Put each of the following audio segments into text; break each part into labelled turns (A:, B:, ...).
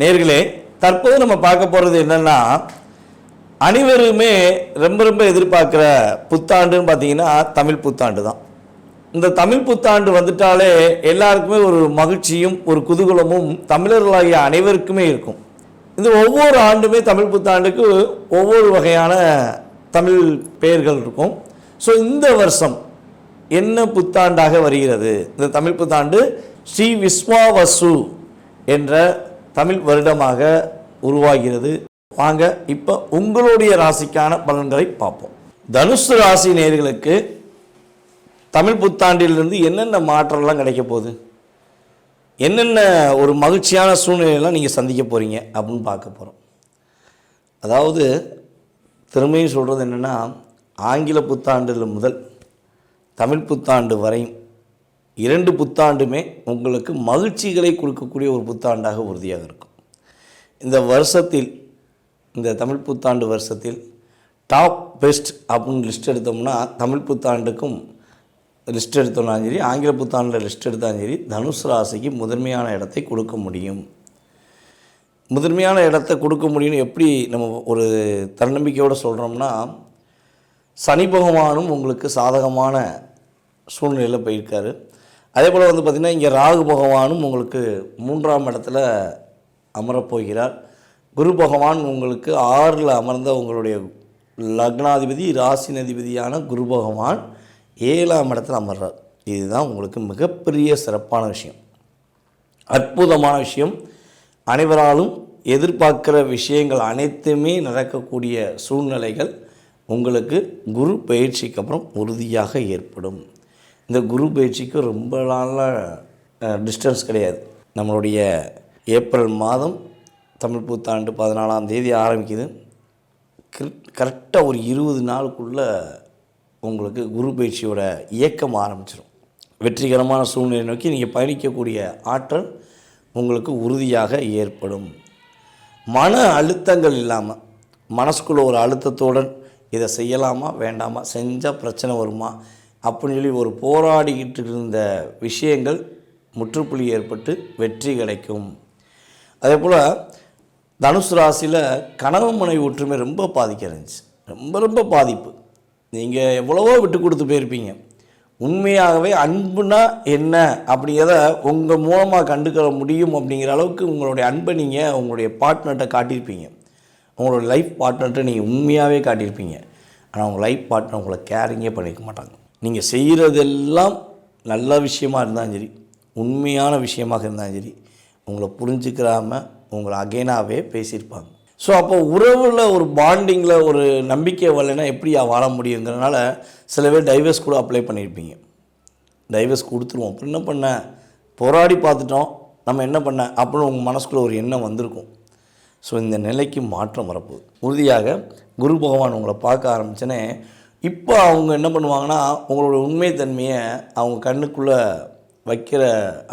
A: நேர்களே தற்போது நம்ம பார்க்க போகிறது என்னன்னா அனைவருமே ரொம்ப ரொம்ப எதிர்பார்க்குற புத்தாண்டுன்னு பார்த்தீங்கன்னா தமிழ் புத்தாண்டு தான். இந்த தமிழ் புத்தாண்டு வந்துட்டாலே எல்லாருக்குமே ஒரு மகிழ்ச்சியும் ஒரு குதூகலமும் தமிழர்களாகிய அனைவருக்குமே இருக்கும். இந்த ஒவ்வொரு ஆண்டுமே தமிழ் புத்தாண்டுக்கு ஒவ்வொரு வகையான தமிழ் பெயர்கள் இருக்கும். ஸோ இந்த வருஷம் என்ன புத்தாண்டாக வருகிறது? இந்த தமிழ் புத்தாண்டு ஸ்ரீ விஸ்வாவசு என்ற தமிழ் வருடமாக உருவாகிறது. வாங்க இப்போ உங்களுடைய ராசிக்கான பலன்களை பார்ப்போம். தனுசு ராசி நேயர்களுக்கு தமிழ் புத்தாண்டிலிருந்து என்னென்ன மாற்றம்லாம் கிடைக்க போகுது? என்னென்ன ஒரு மகிழ்ச்சியான சூழ்நிலையெல்லாம் நீங்கள் சந்திக்க போகிறீங்க அப்படின்னு பார்க்க போகிறோம் அதாவது திரும்பியும் சொல்கிறது என்னென்னா ஆங்கில புத்தாண்டில் முதல் தமிழ் புத்தாண்டு வரையும் இரண்டு புத்தாண்டுமே உங்களுக்கு மகிழ்ச்சிகளை கொடுக்கக்கூடிய ஒரு புத்தாண்டாக உறுதியாக இருக்கும். இந்த வருஷத்தில் இந்த தமிழ் புத்தாண்டு வருஷத்தில் டாப் பெஸ்ட் அப்படின்னு லிஸ்ட் எடுத்தோம்னா தமிழ் புத்தாண்டுக்கும் லிஸ்ட் எடுத்தோம்னாலும் சரி ஆங்கில புத்தாண்டில் லிஸ்ட் எடுத்தாலும் சரி தனுஷ் ராசிக்கு முதன்மையான இடத்தை கொடுக்க முடியும். முதன்மையான இடத்தை கொடுக்க முடியும்னு எப்படி நம்ம ஒரு தன்னம்பிக்கையோடு சொல்கிறோம்னா சனி பகவானும் உங்களுக்கு சாதகமான சூழ்நிலையில் போயிருக்காரு. அதே போல் வந்து பார்த்திங்கன்னா இங்கே ராகு பகவானும் உங்களுக்கு மூன்றாம் இடத்துல அமரப் போகிறார். குரு பகவான் உங்களுக்கு ஆறில் அமர்ந்த உங்களுடைய லக்னாதிபதி ராசினதிபதியான குரு பகவான் ஏழாம் இடத்துல அமர்றார். இதுதான் உங்களுக்கு மிகப்பெரிய சிறப்பான விஷயம். அற்புதமான விஷயம். அனைவராலும் எதிர்பார்க்கிற விஷயங்கள் அனைத்துமே நடக்கக்கூடிய சூழ்நிலைகள் உங்களுக்கு குரு பயிற்சிக்கு அப்புறம் உறுதியாக ஏற்படும். இந்த குரு பயிற்சிக்கு ரொம்ப நாள டிஸ்டன்ஸ் கிடையாது. நம்மளுடைய ஏப்ரல் மாதம் தமிழ் புத்தாண்டு பதினாலாம் தேதி ஆரம்பிக்குது. கரெக்டாக ஒரு இருபது நாளுக்குள்ளே உங்களுக்கு குரு பயிற்சியோட இயக்கம் ஆரம்பிச்சிடும் வெற்றிகரமான சூழ்நிலை நோக்கி நீங்கள் பயணிக்கக்கூடிய ஆற்றல் உங்களுக்கு உறுதியாக ஏற்படும். மன அழுத்தங்கள் இல்லாமல் மனசுக்குள்ள ஒரு அழுத்தத்துடன் இதை செய்யலாமா வேண்டாமா செஞ்சால் பிரச்சனை வருமா அப்படின்னு சொல்லி ஒரு போராடிக்கிட்டு இருந்த விஷயங்கள் முற்றுப்புள்ளி ஏற்பட்டு வெற்றி கிடைக்கும். அதே போல் தனுசு ராசியில் கணவன் மனைவி ஒற்றுமை ரொம்ப பாதிக்க இருந்துச்சு ரொம்ப ரொம்ப பாதிப்பு. நீங்கள் எவ்வளவோ விட்டு கொடுத்து போயிருப்பீங்க. உண்மையாகவே அன்புனா என்ன அப்படிங்கிறத உங்கள் மூலமாக கண்டுக்கிற முடியும் அப்படிங்கிற அளவுக்கு உங்களுடைய அன்பை நீங்கள் உங்களுடைய பார்ட்னர்கிட்ட காட்டியிருப்பீங்க. உங்களோட லைஃப் பார்ட்னர்கிட்ட நீங்கள் உண்மையாகவே காட்டியிருப்பீங்க. ஆனால் உங்கள் லைஃப் பார்ட்னர் உங்களை கேரிங்கே பண்ணிக்க மாட்டாங்க. நீங்கள் செய்கிறதெல்லாம் நல்ல விஷயமா இருந்தாலும் சரி உண்மையான விஷயமாக இருந்தாலும் சரி உங்களை புரிஞ்சுக்கிறாம உங்களை அகைனாகவே பேசியிருப்பாங்க. ஸோ அப்போ உறவில் ஒரு பாண்டிங்கில் ஒரு நம்பிக்கை வரலைன்னா எப்படி வாழ முடியுங்கிறனால சில பேர் டைவர்ஸ் கூட அப்ளை பண்ணியிருப்பீங்க. டைவர்ஸ் கொடுத்துருவோம். அப்புறம் என்ன பண்ண? போராடி பார்த்துட்டோம். நம்ம என்ன பண்ண? அப்படின்னு உங்கள் மனசுக்குள்ளே ஒரு எண்ணம் வந்திருக்கும். ஸோ இந்த நிலைக்கு மாற்றம் வரப்போகுது. உறுதியாக குரு பகவான் உங்களை பார்க்க ஆரம்பிச்சனே இப்போ அவங்க என்ன பண்ணுவாங்கன்னா உங்களோட உண்மைத்தன்மையை அவங்க கண்ணுக்குள்ளே வைக்கிற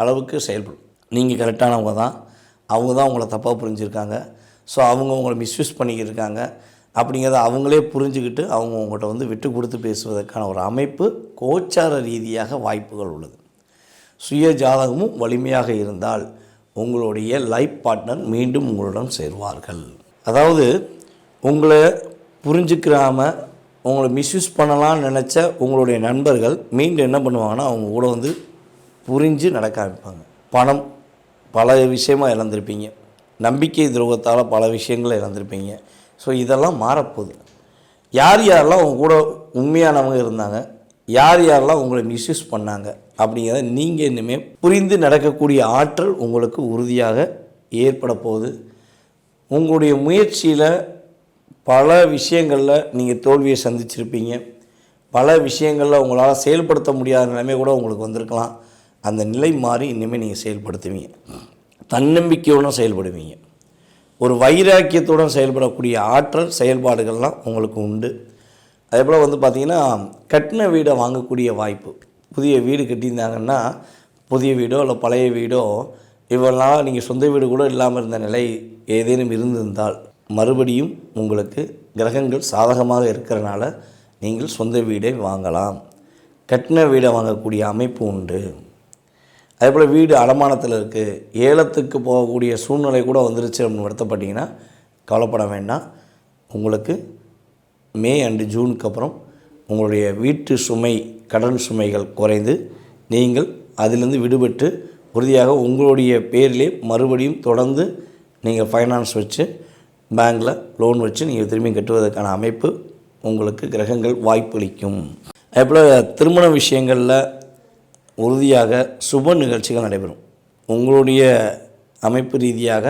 A: அளவுக்கு செயல்படும். நீங்கள் கரெக்டானவங்க தான். அவங்க தான் உங்களை தப்பாக புரிஞ்சுருக்காங்க. ஸோ அவங்க உங்களை மிஸ்யூஸ் பண்ணிக்கிட்டு இருக்காங்க அப்படிங்கிறத அவங்களே புரிஞ்சுக்கிட்டு அவங்க உங்கள்கிட்ட வந்து விட்டு கொடுத்து பேசுவதற்கான ஒரு அமைப்பு கோச்சார ரீதியாக வாய்ப்புகள் உள்ளது. சுய ஜாதகமும் வலிமையாக இருந்தால் உங்களுடைய லைஃப் பார்ட்னர் மீண்டும் உங்களுடன் சேர்வார்கள். அதாவது உங்களை புரிஞ்சுக்கிறாமல் உங்களை மிஸ்யூஸ் பண்ணலாம்னு நினச்ச உங்களுடைய நண்பர்கள் மீண்டும் என்ன பண்ணுவாங்கன்னா அவங்க கூட வந்து புரிஞ்சு நடக்க ஆரம்பிப்பாங்க. பணம் பல விஷயமாக இழந்திருப்பீங்க. நம்பிக்கை துரோகத்தால் பல விஷயங்களை இழந்திருப்பீங்க. ஸோ இதெல்லாம் மாறப்போகுது. யார் யாரெல்லாம் உங்க கூட உண்மையானவங்க இருந்தாங்க யார் யாரெல்லாம் உங்களை மிஸ்யூஸ் பண்ணாங்க அப்படிங்கிறத நீங்கள் இனிமேல் புரிந்து நடக்கக்கூடிய ஆற்றல் உங்களுக்கு உறுதியாக ஏற்பட போகுது உங்களுடைய முயற்சியில் பல விஷயங்களில் நீங்கள் தோல்வியை சந்திச்சிருப்பீங்க. பல விஷயங்களில் உங்களால் செயல்படுத்த முடியாத நிலைமை கூட உங்களுக்கு வந்திருக்கலாம். அந்த நிலை மாறி இனிமேல் நீங்கள் செயல்படுத்துவீங்க. தன்னம்பிக்கையுடன் செயல்படுவீங்க. ஒரு வைராக்கியத்துடன் செயல்படக்கூடிய ஆற்றல் செயல்பாடுகள்லாம் உங்களுக்கு உண்டு. அதே போல் வந்து பார்த்திங்கன்னா கட்டின வீடை வாங்கக்கூடிய வாய்ப்பு. புதிய வீடு கட்டியிருந்தாங்கன்னா புதிய வீடோ இல்லை பழைய வீடோ இவ்வளோ நாள் நீங்கள் சொந்த வீடு கூட இல்லாமல் இருந்த நிலை ஏதேனும் இருந்திருந்தால் மறுபடியும் உங்களுக்கு கிரகங்கள் சாதகமாக இருக்கிறனால நீங்கள் சொந்த வீடை வாங்கலாம். கட்டின வீடை வாங்கக்கூடிய அமைப்பு உண்டு. அதே போல் வீடு அடமானத்தில் இருக்குது ஏலத்துக்கு போகக்கூடிய சூழ்நிலை கூட வந்துருச்சு அப்படின்னு வருத்தப்பட்டீங்கன்னா கவலைப்பட வேண்டாம். உங்களுக்கு மே அண்டு ஜூனுக்கு அப்புறம் உங்களுடைய வீட்டு சுமை கடன் சுமைகள் குறைந்து நீங்கள் அதிலிருந்து விடுபட்டு உறுதியாக உங்களுடைய பேரிலே மறுபடியும் தொடர்ந்து நீங்கள் ஃபைனான்ஸ் வச்சு பேங்கில் லோன் வச்சு நீங்கள் திரும்பி கட்டுவதற்கான அமைப்பு உங்களுக்கு கிரகங்கள் வாய்ப்பளிக்கும். அதேபோல் திருமண விஷயங்களில் உறுதியாக சுப நிகழ்ச்சிகள் நடைபெறும். உங்களுடைய அமைப்பு ரீதியாக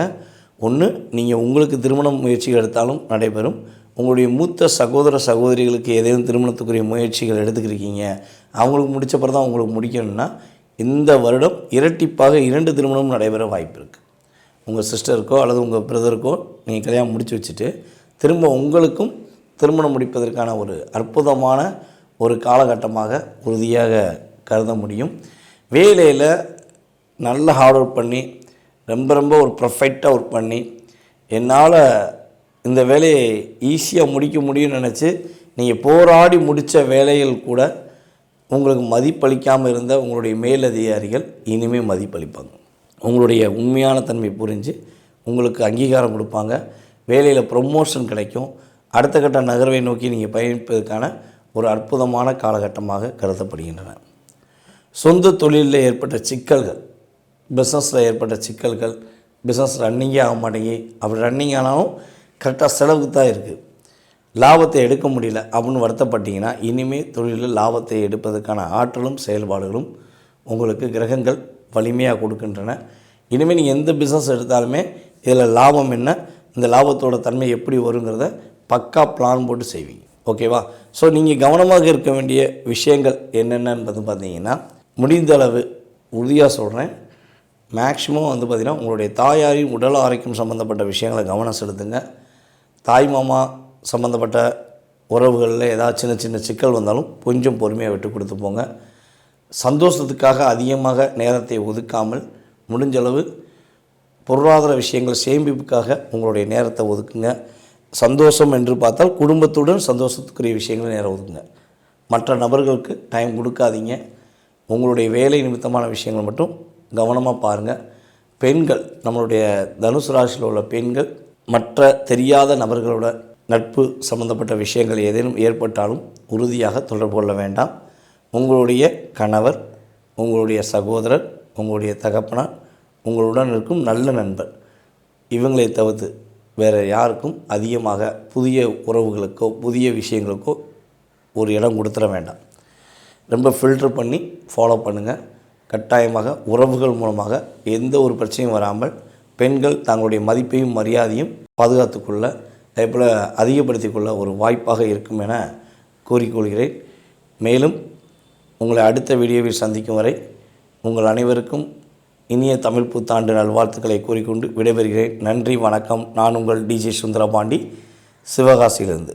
A: ஒன்று நீங்கள் உங்களுக்கு திருமண முயற்சிகள் எடுத்தாலும் நடைபெறும். உங்களுடைய மூத்த சகோதர சகோதரிகளுக்கு ஏதேனும் திருமணத்துக்குரிய முயற்சிகள் எடுத்துக்கிருக்கீங்க. அவங்களுக்கு முடிச்ச பிறகு தான் உங்களுக்கு முடிக்கணும்னா இந்த வருடம் இரட்டிப்பாக இரண்டு திருமணம் நடைபெற வாய்ப்பு இருக்குது உங்கள் சிஸ்டருக்கோ அல்லது உங்கள் பிரதருக்கோ நீங்கள் கல்யாணம் முடித்து வச்சுட்டு திரும்ப உங்களுக்கும் திருமணம் முடிப்பதற்கான ஒரு அற்புதமான ஒரு காலகட்டமாக உறுதியாக கருத முடியும். வேலையில் நல்ல ஹார்ட் ஒர்க் பண்ணி ரொம்ப ரொம்ப ஒரு ப்ரொஃபெக்டாக ஒர்க் பண்ணி என்னால் இந்த வேலையை ஈஸியாக முடிக்க முடியும்னு நினச்சி நீங்கள் போராடி முடித்த வேலையில் கூட உங்களுக்கு மதிப்பளிக்காமல் இருந்த உங்களுடைய மேலதிகாரிகள் இனிமேல் மதிப்பளிப்பாங்க. உங்களுடைய உண்மையான தன்மை புரிஞ்சு உங்களுக்கு அங்கீகாரம் கொடுப்பாங்க. வேலையில் ப்ரொமோஷன் கிடைக்கும். அடுத்த கட்ட நகர்வை நோக்கி நீங்கள் பயணிப்பதற்கான ஒரு அற்புதமான காலகட்டமாக கருதப்படுகின்றன. சொந்த தொழிலில் ஏற்பட்ட சிக்கல்கள் பிஸ்னஸில் ஏற்பட்ட சிக்கல்கள் பிஸ்னஸ் ரன்னிங்கே ஆக மாட்டேங்கி அப்படி ரன்னிங் ஆனாலும் கரெக்டாக செலவுக்கு தான் இருக்குது லாபத்தை எடுக்க முடியல அப்படின்னு வருத்தப்பட்டீங்கன்னா இனிமேல் தொழிலில் லாபத்தை எடுப்பதற்கான ஆற்றலும் செயல்பாடுகளும் உங்களுக்கு கிரகங்கள் வலிமையாக கொடுக்கின்றன. இனிமேல் நீங்கள் எந்த பிஸ்னஸ் எடுத்தாலுமே இதில் லாபம் என்ன? இந்த லாபத்தோட தன்மை எப்படி வருங்கிறத பக்கா பிளான் போட்டு செய்வீங்க. ஓகேவா ஸோ நீங்கள் கவனமாக இருக்க வேண்டிய விஷயங்கள் என்னென்னன்றது பார்த்தீங்கன்னா முடிந்த அளவு உறுதியாக சொல்கிறேன் மேக்ஸிமம் வந்து பார்த்திங்கன்னா உங்களுடைய தாயாரின் உடல் ஆரோக்கியம் சம்மந்தப்பட்ட விஷயங்களை கவனம் செலுத்துங்க. தாய் மாமா சம்மந்தப்பட்ட உறவுகளில் ஏதாவது சின்ன சின்ன சிக்கல் வந்தாலும் கொஞ்சம் பொறுமையாக விட்டு கொடுத்து போங்க. சந்தோஷத்துக்காக அதிகமாக நேரத்தை ஒதுக்காமல் முடிஞ்சளவு பொருளாதார விஷயங்கள் சேமிப்புக்காக உங்களுடைய நேரத்தை ஒதுக்குங்க. சந்தோஷம் என்று பார்த்தால் குடும்பத்துடன் சந்தோஷத்துக்குரிய விஷயங்களை நேரம் ஒதுக்குங்க. மற்ற நபர்களுக்கு டைம் கொடுக்காதீங்க. உங்களுடைய வேலை நிமித்தமான விஷயங்கள் மட்டும் கவனமாக பாருங்கள் பெண்கள் நம்மளுடைய தனுசு ராசியில் உள்ள பெண்கள் மற்ற தெரியாத நபர்களோட நட்பு சம்பந்தப்பட்ட விஷயங்கள் ஏதேனும் ஏற்பட்டாலும் உறுதியாக தொடர்பு கொள்ள வேண்டாம். உங்களுடைய கணவர் உங்களுடைய சகோதரர் உங்களுடைய தகப்பனார் உங்களுடன் இருக்கும் நல்ல நண்பர். இவங்களை தவிர்த்து வேறு யாருக்கும் அதிகமாக புதிய உறவுகளுக்கோ புதிய விஷயங்களுக்கோ ஒரு இடம் கொடுத்துட வேண்டாம். ரொம்ப ஃபில்டர் பண்ணி ஃபாலோ பண்ணுங்கள் கட்டாயமாக உறவுகள் மூலமாக எந்த ஒரு பிரச்சனையும் வராமல் பெண்கள் தங்களுடைய மதிப்பையும் மரியாதையும் பாதுகாத்துக்கொள்ள அதேபோல் அதிகப்படுத்திக்கொள்ள ஒரு வாய்ப்பாக இருக்கும் என கூறிக்கொள்கிறேன். மேலும் உங்களை அடுத்த வீடியோவில் சந்திக்கும் வரை உங்கள் அனைவருக்கும் இனிய தமிழ் புத்தாண்டு நல்வாழ்த்துக்களை கூறிக்கொண்டு விடைபெறுகிறேன். நன்றி வணக்கம். நான் உங்கள் டிஜே சுந்தரபாண்டி. சிவகாசியிலிருந்து.